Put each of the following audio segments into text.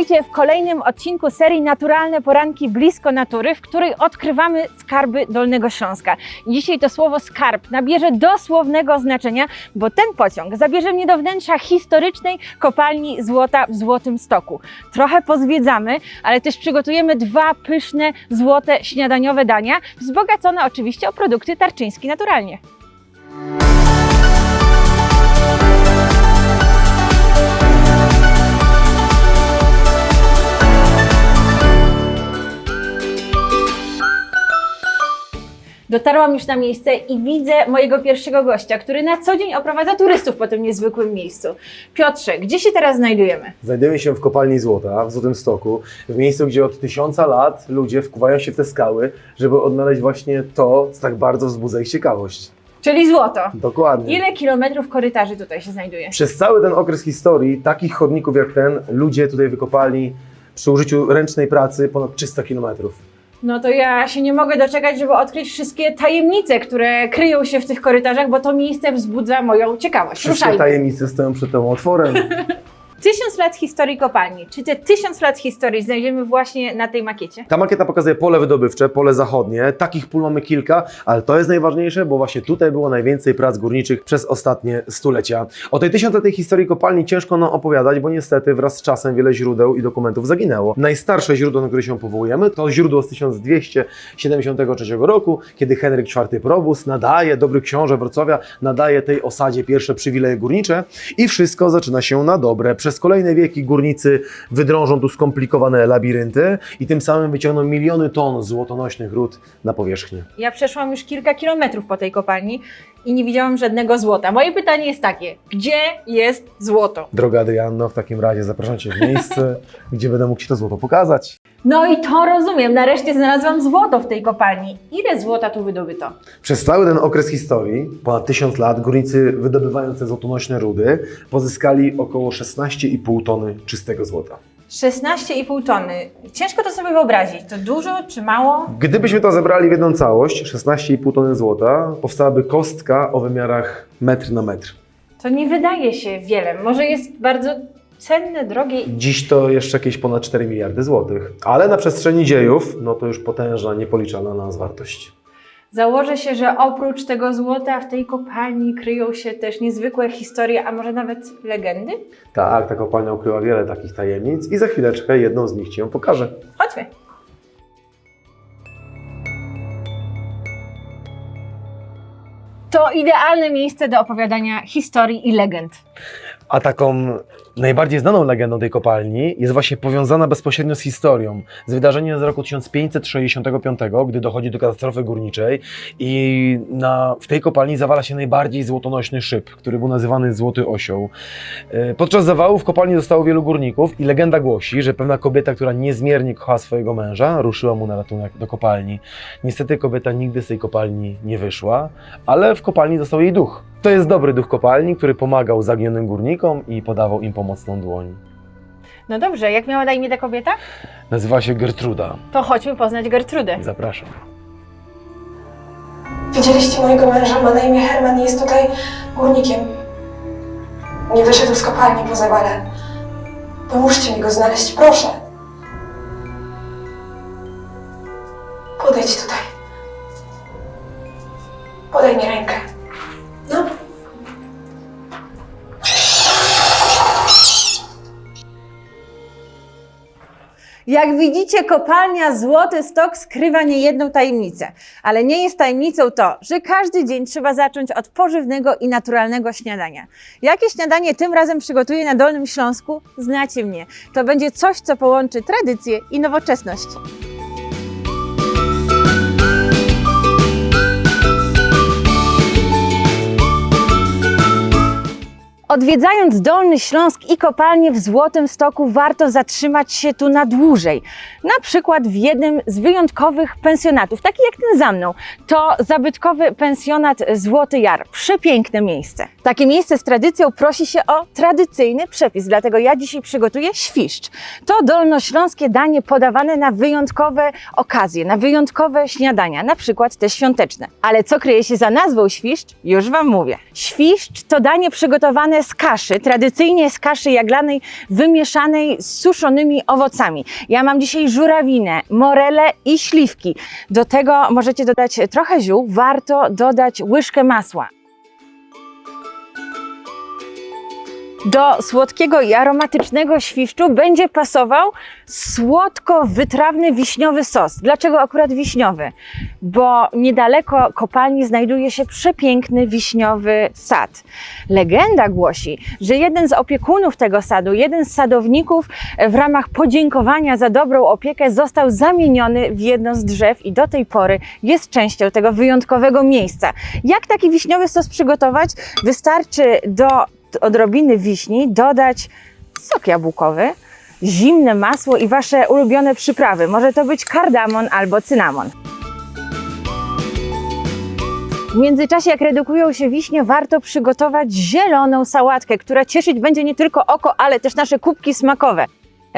Witajcie w kolejnym odcinku serii Naturalne Poranki Blisko Natury, w której odkrywamy skarby Dolnego Śląska. Dzisiaj to słowo skarb nabierze dosłownego znaczenia, bo ten pociąg zabierze mnie do wnętrza historycznej kopalni złota w Złotym Stoku. Trochę pozwiedzamy, ale też przygotujemy dwa pyszne, złote śniadaniowe dania, wzbogacone oczywiście o produkty tarczyńskie naturalnie. Dotarłam już na miejsce i widzę mojego pierwszego gościa, który na co dzień oprowadza turystów po tym niezwykłym miejscu. Piotrze, gdzie się teraz znajdujemy? Znajdujemy się w kopalni złota w Złotym Stoku, w miejscu, gdzie od tysiąca lat ludzie wkuwają się w te skały, żeby odnaleźć właśnie to, co tak bardzo wzbudza ich ciekawość. Czyli złoto. Dokładnie. Ile kilometrów korytarzy tutaj się znajduje? Przez cały ten okres historii takich chodników jak ten ludzie tutaj wykopali przy użyciu ręcznej pracy ponad 300 kilometrów. No to ja się nie mogę doczekać, żeby odkryć wszystkie tajemnice, które kryją się w tych korytarzach, bo to miejsce wzbudza moją ciekawość. Wszystkie Ruszajmy. tajemnice stoją przed tą otworem. Tysiąc lat historii kopalni. Czy te tysiąc lat historii znajdziemy właśnie na tej makiecie? Ta makieta pokazuje pole wydobywcze, pole zachodnie. Takich pól mamy kilka, ale to jest najważniejsze, bo właśnie tutaj było najwięcej prac górniczych przez ostatnie stulecia. O tej tysiącletniej historii kopalni ciężko nam opowiadać, bo niestety wraz z czasem wiele źródeł i dokumentów zaginęło. Najstarsze źródło, na które się powołujemy, to źródło z 1273 roku, kiedy Henryk IV Probus nadaje, dobry książę Wrocławia, nadaje tej osadzie pierwsze przywileje górnicze i wszystko zaczyna się na dobre. Przez kolejne wieki górnicy wydrążą tu skomplikowane labirynty i tym samym wyciągną miliony ton złotonośnych ród na powierzchnię. Ja przeszłam już kilka kilometrów po tej kopalni i nie widziałam żadnego złota. Moje pytanie jest takie: gdzie jest złoto? Droga Adrianno, w takim razie zapraszam Cię w miejsce, gdzie będę mógł Ci to złoto pokazać. No i to rozumiem. Nareszcie znalazłam złoto w tej kopalni. Ile złota tu wydobyto? Przez cały ten okres historii, ponad tysiąc lat, górnicy wydobywając te złotonośne rudy pozyskali około 16,5 tony czystego złota. 16,5 tony. Ciężko to sobie wyobrazić. To dużo czy mało? Gdybyśmy to zebrali w jedną całość, 16,5 tony złota, powstałaby kostka o wymiarach metr na metr. To nie wydaje się wiele. Może jest bardzo cenne, drogie. Dziś to jeszcze jakieś ponad 4 miliardy złotych, ale na przestrzeni dziejów, no to już potężna, niepoliczalna nas wartość. Założę się, że oprócz tego złota w tej kopalni kryją się też niezwykłe historie, a może nawet legendy? Tak, ta kopalnia ukryła wiele takich tajemnic i za chwileczkę jedną z nich Ci ją pokażę. Chodźmy. To idealne miejsce do opowiadania historii i legend. A taką najbardziej znaną legendą tej kopalni jest właśnie powiązana bezpośrednio z historią, z wydarzeniem z roku 1565, gdy dochodzi do katastrofy górniczej i na, w tej kopalni zawala się najbardziej złotonośny szyb, który był nazywany Złoty Osioł. E, Podczas zawału w kopalni zostało wielu górników i legenda głosi, że pewna kobieta, która niezmiernie kochała swojego męża, ruszyła mu na ratunek do kopalni. Niestety kobieta nigdy z tej kopalni nie wyszła, ale w kopalni został jej duch. To jest dobry duch kopalni, który pomagał zaginionym górnikom i podawał im pomocną dłoń. No dobrze, jak miała na imię ta kobieta? Nazywa się Gertruda. To chodźmy poznać Gertrudę. Zapraszam. Widzieliście mojego męża, ma na imię Herman i jest tutaj górnikiem. Nie wyszedł z kopalni po zawale. Pomóżcie mi go znaleźć, proszę. Podejdź tutaj. Jak widzicie, kopalnia Złoty Stok skrywa niejedną tajemnicę. Ale nie jest tajemnicą to, że każdy dzień trzeba zacząć od pożywnego i naturalnego śniadania. Jakie śniadanie tym razem przygotuję na Dolnym Śląsku? Znacie mnie. To będzie coś, co połączy tradycję i nowoczesność. Odwiedzając Dolny Śląsk i kopalnię w Złotym Stoku, warto zatrzymać się tu na dłużej. Na przykład w jednym z wyjątkowych pensjonatów, taki jak ten za mną. To zabytkowy pensjonat Złoty Jar. Przepiękne miejsce. Takie miejsce z tradycją prosi się o tradycyjny przepis, dlatego ja dzisiaj przygotuję świszcz. To dolnośląskie danie podawane na wyjątkowe okazje, na wyjątkowe śniadania, na przykład te świąteczne. Ale co kryje się za nazwą świszcz? Już Wam mówię. Świszcz to danie przygotowane z kaszy, tradycyjnie z kaszy jaglanej wymieszanej z suszonymi owocami. Ja mam dzisiaj żurawinę, morele i śliwki. Do tego możecie dodać trochę ziół, warto dodać łyżkę masła. Do słodkiego i aromatycznego świszczu będzie pasował słodko-wytrawny wiśniowy sos. Dlaczego akurat wiśniowy? Bo niedaleko kopalni znajduje się przepiękny wiśniowy sad. Legenda głosi, że jeden z opiekunów tego sadu, jeden z sadowników w ramach podziękowania za dobrą opiekę został zamieniony w jedno z drzew i do tej pory jest częścią tego wyjątkowego miejsca. Jak taki wiśniowy sos przygotować? Wystarczy do odrobiny wiśni dodać sok jabłkowy, zimne masło i wasze ulubione przyprawy. Może to być kardamon albo cynamon. W międzyczasie, jak redukują się wiśnie, warto przygotować zieloną sałatkę, która cieszyć będzie nie tylko oko, ale też nasze kubki smakowe.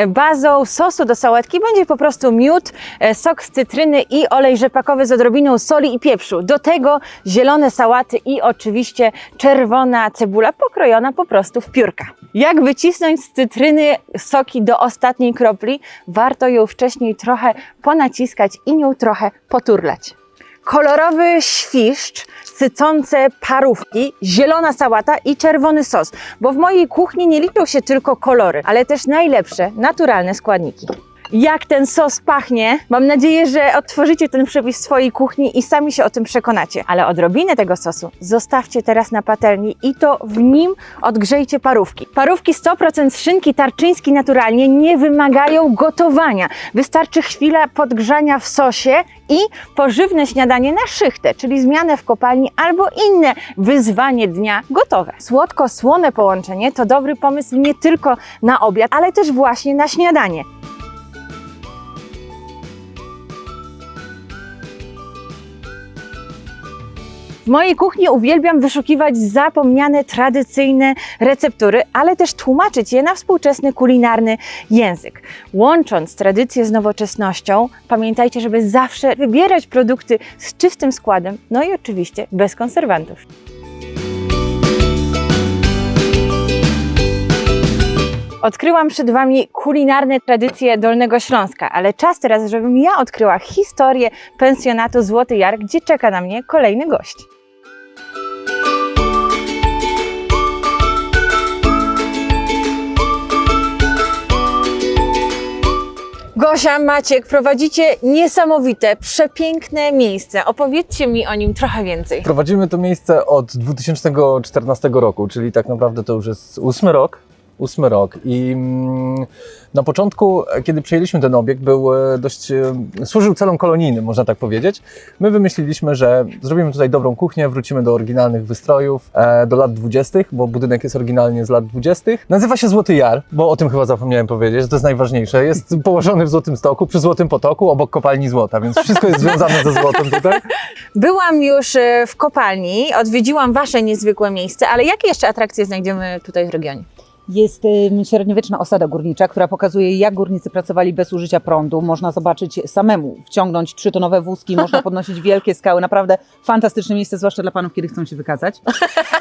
Bazą sosu do sałatki będzie po prostu miód, e, sok z cytryny i olej rzepakowy z odrobiną soli i pieprzu. Do tego zielone sałaty i oczywiście czerwona cebula pokrojona po prostu w piórka. Jak wycisnąć z cytryny soki do ostatniej kropli? Warto ją wcześniej trochę ponaciskać i nią trochę poturlać kolorowy świszcz, sycące parówki, zielona sałata i czerwony sos. Bo w mojej kuchni nie liczą się tylko kolory, ale też najlepsze, naturalne składniki. Jak ten sos pachnie? Mam nadzieję, że odtworzycie ten przepis w swojej kuchni i sami się o tym przekonacie. Ale odrobinę tego sosu zostawcie teraz na patelni i to w nim odgrzejcie parówki. Parówki 100% z szynki tarczyńskiej naturalnie nie wymagają gotowania. Wystarczy chwila podgrzania w sosie i pożywne śniadanie na szychtę, czyli zmianę w kopalni albo inne wyzwanie dnia gotowe. Słodko-słone połączenie to dobry pomysł nie tylko na obiad, ale też właśnie na śniadanie. W mojej kuchni uwielbiam wyszukiwać zapomniane tradycyjne receptury, ale też tłumaczyć je na współczesny kulinarny język. Łącząc tradycję z nowoczesnością, pamiętajcie, żeby zawsze wybierać produkty z czystym składem, no i oczywiście bez konserwantów. Odkryłam przed Wami kulinarne tradycje Dolnego Śląska, ale czas teraz, żebym ja odkryła historię pensjonatu Złoty Jar, gdzie czeka na mnie kolejny gość. Gosia, Maciek, prowadzicie niesamowite, przepiękne miejsce. Opowiedzcie mi o nim trochę więcej. Prowadzimy to miejsce od 2014 roku, czyli tak naprawdę to już jest ósmy rok. Ósmy rok. I mm, na początku, kiedy przejęliśmy ten obiekt, był e, dość. e, służył celom kolonijnym, można tak powiedzieć. My wymyśliliśmy, że zrobimy tutaj dobrą kuchnię, wrócimy do oryginalnych wystrojów, e, do lat 20., bo budynek jest oryginalnie z lat 20. Nazywa się Złoty Jar, bo o tym chyba zapomniałem powiedzieć, że to jest najważniejsze. Jest położony w Złotym Stoku, przy Złotym Potoku, obok kopalni złota, więc wszystko jest związane ze złotem tutaj. Byłam już w kopalni, odwiedziłam Wasze niezwykłe miejsce, ale jakie jeszcze atrakcje znajdziemy tutaj w regionie? Jest średniowieczna osada górnicza, która pokazuje, jak górnicy pracowali bez użycia prądu. Można zobaczyć samemu, wciągnąć trzytonowe wózki, można podnosić wielkie skały. Naprawdę fantastyczne miejsce, zwłaszcza dla panów, kiedy chcą się wykazać.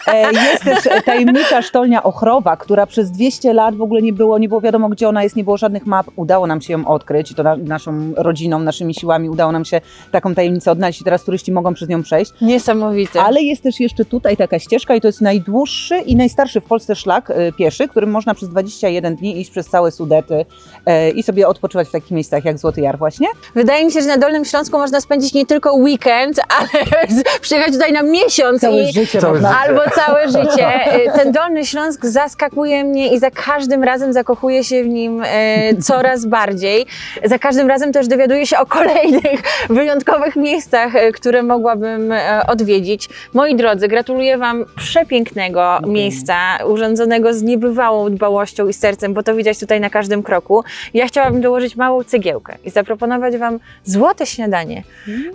E, Jest też tajemnicza sztolnia Ochrowa, która przez 200 lat w ogóle nie było, nie było wiadomo, gdzie ona jest, nie było żadnych map. Udało nam się ją odkryć i to na, naszą rodziną, naszymi siłami udało nam się taką tajemnicę odnaleźć i teraz turyści mogą przez nią przejść. Niesamowite. Ale jest też jeszcze tutaj taka ścieżka i to jest najdłuższy i najstarszy w Polsce szlak y, pieszy, którym można przez 21 dni iść przez całe Sudety y, i sobie odpoczywać w takich miejscach jak Złoty Jar właśnie. Wydaje mi się, że na Dolnym Śląsku można spędzić nie tylko weekend, ale przyjechać tutaj na miesiąc Całe i życie Całe można. albo całe życie. Y, Ten Dolny Śląsk zaskakuje mnie i za każdym razem zakochuję się w nim e, coraz bardziej. Za każdym razem też dowiaduję się o kolejnych wyjątkowych miejscach, e, które mogłabym e, odwiedzić. Moi drodzy, gratuluję Wam przepięknego miejsca, urządzonego z niebywałą dbałością i sercem, bo to widać tutaj na każdym kroku. Ja chciałabym dołożyć małą cegiełkę i zaproponować Wam złote śniadanie,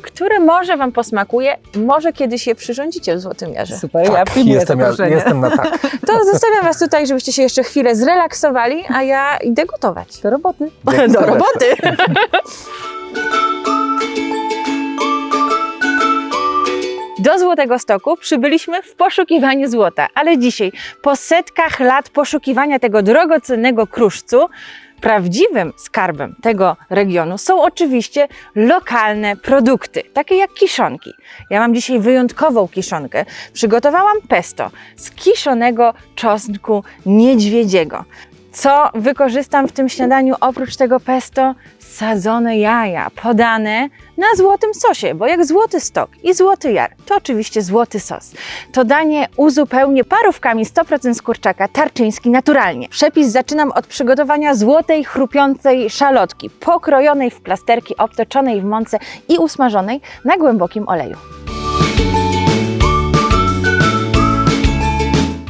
które może Wam posmakuje, może kiedyś je przyrządzicie w Złotym Jarze. Super, ja przyjmuję jestem, ja, jestem na tak. To zostawiam Was tutaj, żebyście się jeszcze chwilę zrelaksowali, a ja idę gotować. Do roboty. Do roboty! Do Złotego Stoku przybyliśmy w poszukiwaniu złota, ale dzisiaj, po setkach lat poszukiwania tego drogocennego kruszcu, prawdziwym skarbem tego regionu są oczywiście lokalne produkty, takie jak kiszonki. Ja mam dzisiaj wyjątkową kiszonkę. Przygotowałam pesto z kiszonego czosnku niedźwiedziego. Co wykorzystam w tym śniadaniu oprócz tego pesto? Sadzone jaja, podane na złotym sosie, bo jak złoty stok i złoty jar, to oczywiście złoty sos. To danie uzupełnię parówkami 100% z kurczaka tarczyński naturalnie. Przepis zaczynam od przygotowania złotej, chrupiącej szalotki, pokrojonej w plasterki, obtoczonej w mące i usmażonej na głębokim oleju.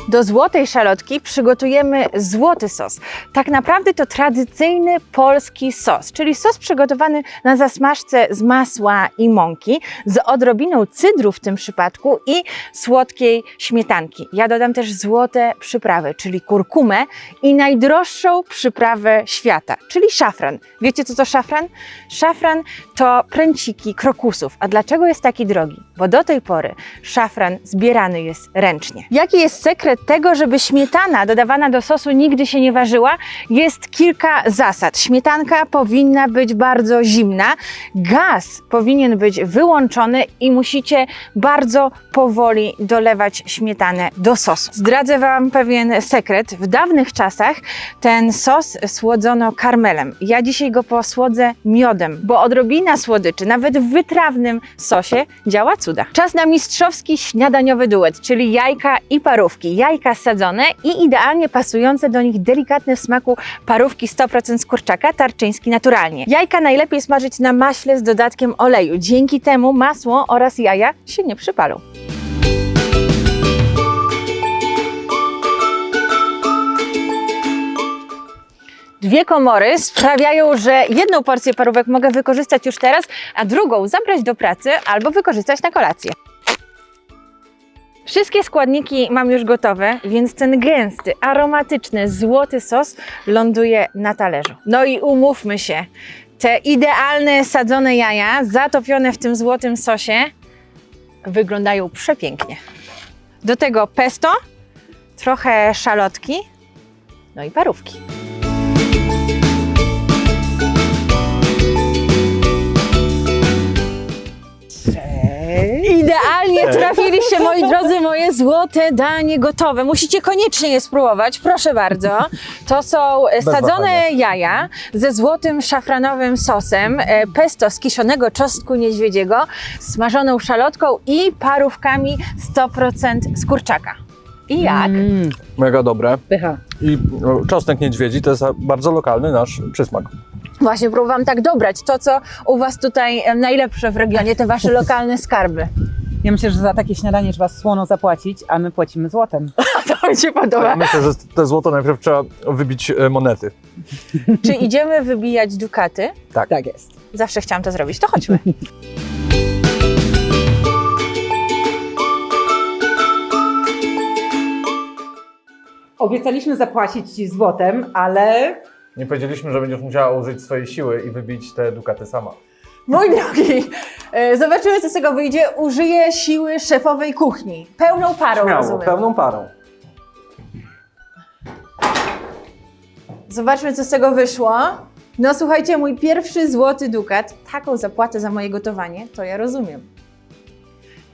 Do złotej szalotki przygotujemy złoty sos. Tak naprawdę to tradycyjny polski sos, czyli sos przygotowany na zasmażce z masła i mąki, z odrobiną cydru w tym przypadku i słodkiej śmietanki. Ja dodam też złote przyprawy, czyli kurkumę i najdroższą przyprawę świata, czyli szafran. Wiecie co to szafran? Szafran to pręciki krokusów. A dlaczego jest taki drogi? Bo do tej pory szafran zbierany jest ręcznie. Jaki jest sekret tego, żeby śmietana dodawana do sosu nigdy się nie ważyła? Jest kilka zasad. Śmietanka powinna być bardzo zimna, gaz powinien być wyłączony i musicie bardzo powoli dolewać śmietanę do sosu. Zdradzę Wam pewien sekret. W dawnych czasach ten sos słodzono karmelem. Ja dzisiaj go posłodzę miodem, bo odrobina słodyczy, nawet w wytrawnym sosie, działa cuda. Czas na mistrzowski śniadaniowy duet, czyli jajka i parówki. Jajka sadzone i idealnie pasujące do nich delikatne w smaku parówki 100% z kurczaka, tarczyński naturalnie. Jajka najlepiej smażyć na maśle z dodatkiem oleju. Dzięki temu masło oraz jaja się nie przypalą. Dwie komory sprawiają, że jedną porcję parówek mogę wykorzystać już teraz, a drugą zabrać do pracy albo wykorzystać na kolację. Wszystkie składniki mam już gotowe, więc ten gęsty, aromatyczny, złoty sos ląduje na talerzu. No i umówmy się, te idealne sadzone jaja, zatopione w tym złotym sosie, wyglądają przepięknie. Do tego pesto, trochę szalotki, no i parówki. Idealnie trafiliście, moi drodzy, moje złote danie gotowe. Musicie koniecznie je spróbować, proszę bardzo. To są e, sadzone jaja ze złotym szafranowym sosem, e, pesto z kiszonego czosnku niedźwiedziego, smażoną szalotką i parówkami 100% z kurczaka. I jak? Mm, Mega dobre. pycha. I no, czosnek niedźwiedzi to jest bardzo lokalny nasz przysmak. Właśnie próbowałam tak dobrać to, co u Was tutaj najlepsze w regionie, te Wasze lokalne skarby. Ja myślę, że za takie śniadanie trzeba słono zapłacić, a my płacimy złotem. To mi się podoba. Myślę, że te złoto najpierw trzeba wybić e, monety. Czy idziemy wybijać dukaty? Tak jest. Zawsze chciałam to zrobić, to chodźmy. Obiecaliśmy zapłacić Ci złotem, ale Nie powiedzieliśmy, że będziesz musiała użyć swojej siły i wybić te dukaty sama. Mój drogi, e, zobaczymy, co z tego wyjdzie. Użyję siły szefowej kuchni. Pełną parą, rozumiem. parą. Zobaczmy, co z tego wyszło. No słuchajcie, mój pierwszy złoty dukat, taką zapłatę za moje gotowanie, to ja rozumiem.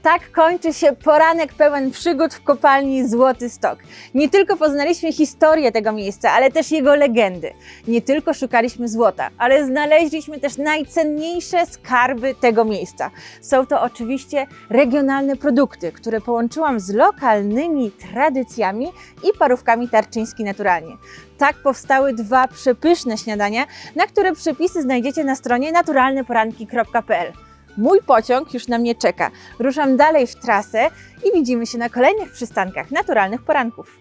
Tak kończy się poranek pełen przygód w kopalni Złoty Stok. Nie tylko poznaliśmy historię tego miejsca, ale też jego legendy. Nie tylko szukaliśmy złota, ale znaleźliśmy też najcenniejsze skarby tego miejsca. Są to oczywiście regionalne produkty, które połączyłam z lokalnymi tradycjami i parówkami tarczyński naturalnie. Tak powstały dwa przepyszne śniadania, na które przepisy znajdziecie na stronie naturalneporanki.pl. Mój pociąg już na mnie czeka. Ruszam dalej w trasę i widzimy się na kolejnych przystankach naturalnych poranków.